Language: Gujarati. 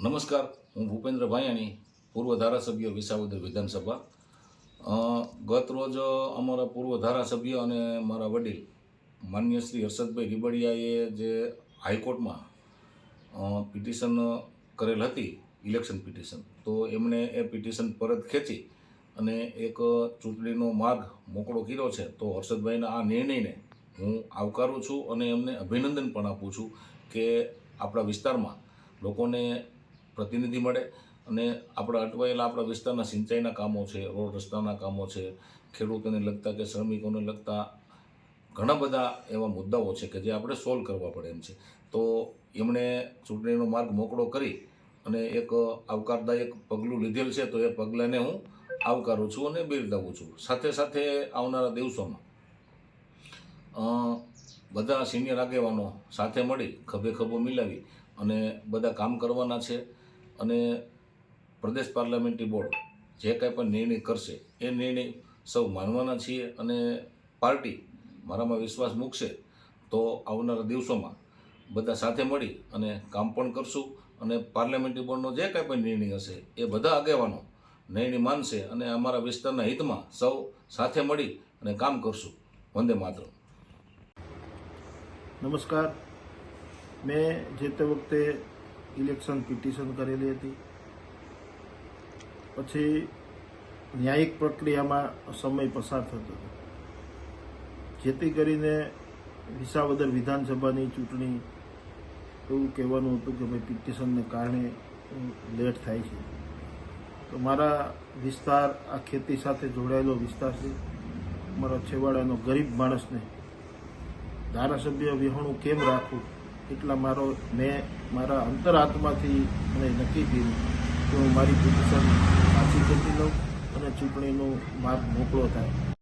નમસ્કાર, હું ભૂપેન્દ્ર ભાયાણી, પૂર્વ ધારાસભ્ય વિસાવદર વિધાનસભા. ગત રોજ અમારા પૂર્વ ધારાસભ્ય અને મારા વડીલ માન્ય શ્રી હર્ષદભાઈ રીબડિયાએ જે હાઈકોર્ટમાં પિટિશન કરેલ હતી, ઇલેક્શન પિટિશન, તો એમણે એ પિટિશન પરત ખેંચી અને એક ચૂંટણીનો માર્ગ મોકળો કર્યો છે. તો હર્ષદભાઈના આ નિર્ણયને હું આવકારું છું અને એમને અભિનંદન પણ આપું છું કે આપણા વિસ્તારમાં લોકોને પ્રતિનિધિ મળે અને આપણા અટવાયેલા આપણા વિસ્તારના સિંચાઈના કામો છે, રોડ રસ્તાના કામો છે, ખેડૂતોને લગતા કે શ્રમિકોને લગતા ઘણા બધા એવા મુદ્દાઓ છે કે જે આપણે સોલ્વ કરવા પડે એમ છે. તો એમણે ચૂંટણીનો માર્ગ મોકળો કરી અને એક આવકારદાયક પગલું લીધેલ છે તો એ પગલાંને હું આવકારું છું અને બિરદાવું છું. સાથે સાથે આવનારા દિવસોમાં બધા સિનિયર આગેવાનો સાથે મળી ખભે ખભો મિલાવી અને બધા કામ કરવાના છે. અને પ્રદેશ પાર્લામેન્ટરી બોર્ડ જે કાંઈ પણ નિર્ણય કરશે, એ નિર્ણય સૌ માનવાના છીએ અને પાર્ટી મારામાં વિશ્વાસ મૂકશે, તો આવનારા દિવસોમાં બધા સાથે મળી અને કામ પણ કરશું અને પાર્લામેન્ટરી બોર્ડનો જે કાંઈ પણ નિર્ણય હશે, એ બધા આગેવાનો નિર્ણય માનશે અને અમારા વિસ્તારના હિતમાં સૌ સાથે મળી અને કામ કરશું. વંદે માત્ર નમસ્કાર. મેં જે તે વખતે ઇલેક્શન, પિટિશન કરેલી હતી. પછી ન્યાયિક પ્રક્રિયામાં સમય પસાર થતો હતો. જેથી કરીને વિસાવદર વિધાનસભાની ચૂંટણી એવું કહેવાનું હતું કે ભાઈ પિટિશનને કારણે લેટ થાય છે. તો મારા વિસ્તાર આ ખેતી સાથે જોડાયેલો વિસ્તાર છે. મારા છેવાડાનો ગરીબ માણસને ધારાસભ્ય વિહોણું કેમ રાખવું? એટલા મારો મેં મારા અંતરાત્માથી મને નક્કી કર્યું કે હું મારી પિટિશન પાછી ખેંચી લઉં અને ચૂંટણીનો માર્ગ મોકળો થાય.